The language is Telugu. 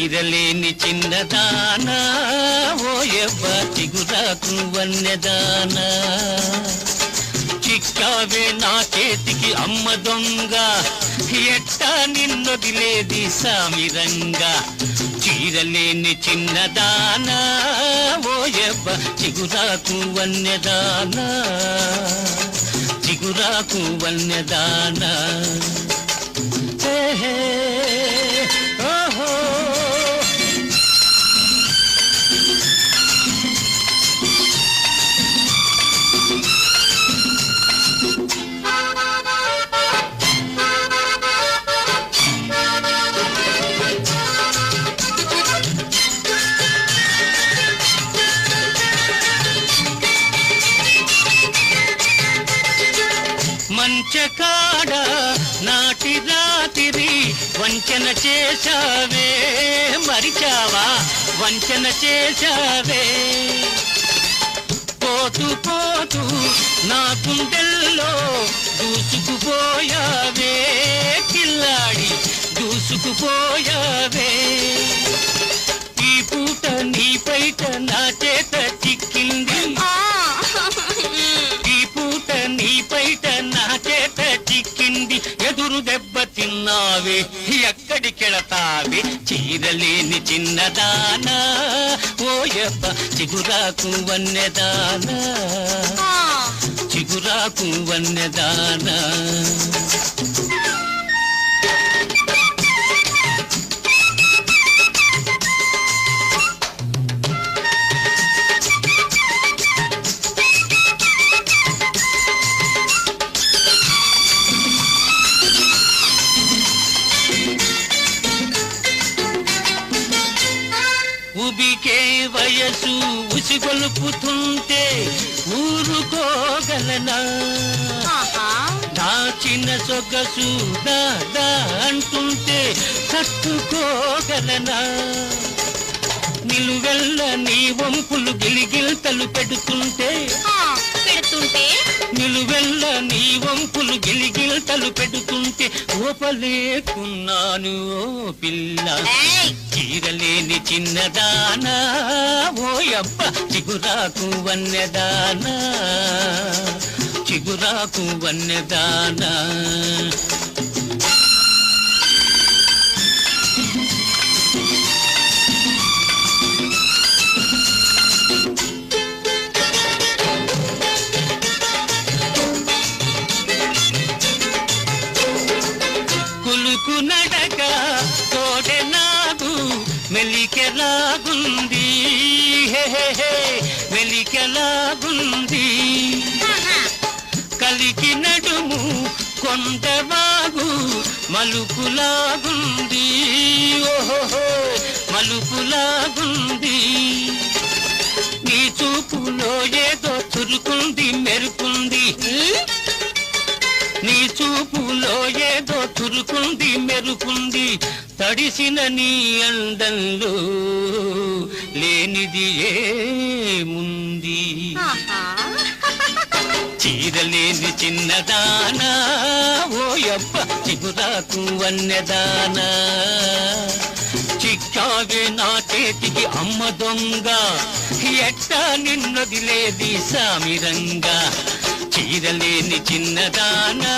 చీరలేని చిన్నదానా ఓ ఎవ్వ చిగురాకు వన్నెదానా. చిక్కావే నా చేతికి అమ్మ దొంగ ఎట్టా నిన్నొదిలేది సామిరంగా చీరలేని చిన్నదానా ఓ ఎవ్వ చిగురాకు వన్యదానా చిగురాకు వన్నెదానా. హే. మంచకాడ నాటి రాతిరి వంచన చేశావే. మరిచావా? వంచన చేశావే. పోతూ పోతూ నా గుండెల్లో దూసుకుపోయావే. కిల్లాడి దూసుకుపోయావే. తిన్నావే ఎక్కడికెళతావే చీరలేని చిన్నదానా. ఓయప్ప చిగురాకు వన్నెదానా. చిగురాకు వన్నెదానా. ఉబికే వయసు ఉసిగొలుపుతుంటే ఊరుకోగలనా? దాచిన సొగసు దాదా అంటుంటే తట్టుకోగలనా? నిలువెల్ల నీ వంపులు గిలిగిల్తలు పెడుతుంటే నిలువెల్ల నీ వంపులు గిలిగిల్తలు పెడుతుంటే ఓపలేకున్నాను ఓ పిల్ల. చీరలేని చిన్నదానా ఓయబ్బ చిగురాకు వన్నెదానా చిగురాకు వన్నెదానా. కులుకు నడక తోడె నాగు మెలికెలాగుంది. మెలికెలాగుంది. కలికి నడుము కొండవాగు మలుపులాగుంది. ఓహో మలుపులాగుంది. నీ చూపులో ఏదో తడిసిన నీ అందంలో లేనిది ఏముంది. చీరలేని చిన్నదానా? ఓయప్ప చిగురాకు వన్నెదానా? చిక్కావే నా చేతికి అమ్మ దొంగ. ఎట్టా నిన్నదిలేది సామిరంగా చీరలేని చిన్నదానా?